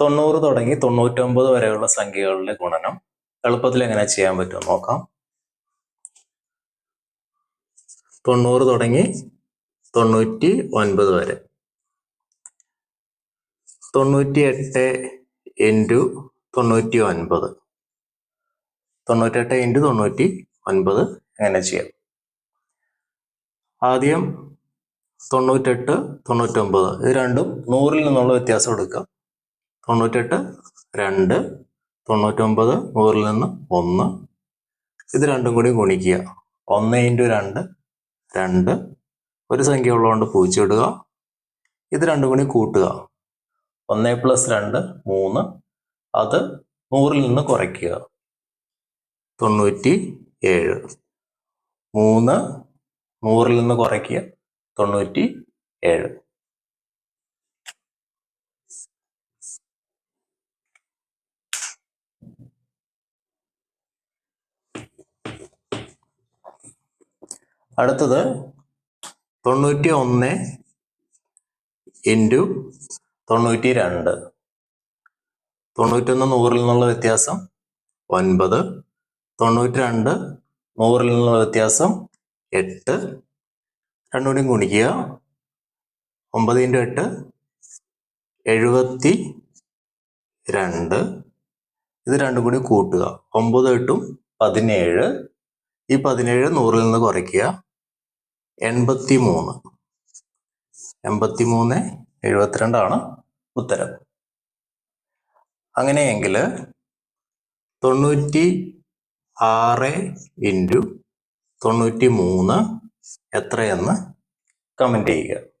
തൊണ്ണൂറ് തുടങ്ങി തൊണ്ണൂറ്റൊമ്പത് വരെയുള്ള സംഖ്യകളുടെ ഗുണനം എളുപ്പത്തിൽ എങ്ങനെ ചെയ്യാൻ പറ്റും നോക്കാം. തൊണ്ണൂറ് തുടങ്ങി തൊണ്ണൂറ്റി ഒൻപത് വരെ. തൊണ്ണൂറ്റി എട്ട് ഇന്റു തൊണ്ണൂറ്റി ഒൻപത് തൊണ്ണൂറ്റെട്ട് ഇന്റു തൊണ്ണൂറ്റി ഒൻപത് എങ്ങനെ ചെയ്യാം? ആദ്യം തൊണ്ണൂറ്റെട്ട് തൊണ്ണൂറ്റൊമ്പത് ഇത് രണ്ടും നൂറിൽ നിന്നുള്ള വ്യത്യാസം എടുക്കുക തൊണ്ണൂറ്റെട്ട് രണ്ട് തൊണ്ണൂറ്റൊമ്പത് നൂറിൽ നിന്ന് ഒന്ന്. ഇത് രണ്ടും കൂടി ഗുണിക്കുക. ഒന്ന് ഇന്റു രണ്ട് രണ്ട്. ഒരു സംഖ്യ ഉള്ളതുകൊണ്ട് പൂജ്യം ഇടുക. ഇത് രണ്ടും കൂടി കൂട്ടുക. ഒന്ന് പ്ലസ് രണ്ട് മൂന്ന്. അത് നൂറിൽ നിന്ന് കുറയ്ക്കുക. തൊണ്ണൂറ്റി ഏഴ് മൂന്ന് നൂറിൽ നിന്ന് കുറയ്ക്കുക. തൊണ്ണൂറ്റി ഏഴ് അടുത്തത് തൊണ്ണൂറ്റി ഒന്ന് ഇന്റു തൊണ്ണൂറ്റി രണ്ട് തൊണ്ണൂറ്റൊന്ന് നൂറിൽ നിന്നുള്ള വ്യത്യാസം ഒൻപത്. തൊണ്ണൂറ്റി രണ്ട് നൂറിൽ നിന്നുള്ള വ്യത്യാസം എട്ട്. രണ്ടുകൂടിയും കൂടി ഗുണിക്കുക. ഒമ്പത് ഇന്റു എട്ട് എഴുപത്തി രണ്ട് ഇത് രണ്ടും കൂടി കൂട്ടുക. ഒമ്പത് എട്ടും പതിനേഴ്. ഈ പതിനേഴ് നൂറിൽ നിന്ന് കുറയ്ക്കുക. എൺപത്തി മൂന്ന് എൺപത്തി മൂന്ന് എഴുപത്തിരണ്ടാണ് ഉത്തരം. അങ്ങനെയെങ്കിൽ തൊണ്ണൂറ്റി ആറ് ഇന്റു തൊണ്ണൂറ്റി മൂന്ന് എത്രയെന്ന് കമന്റ് ചെയ്യുക.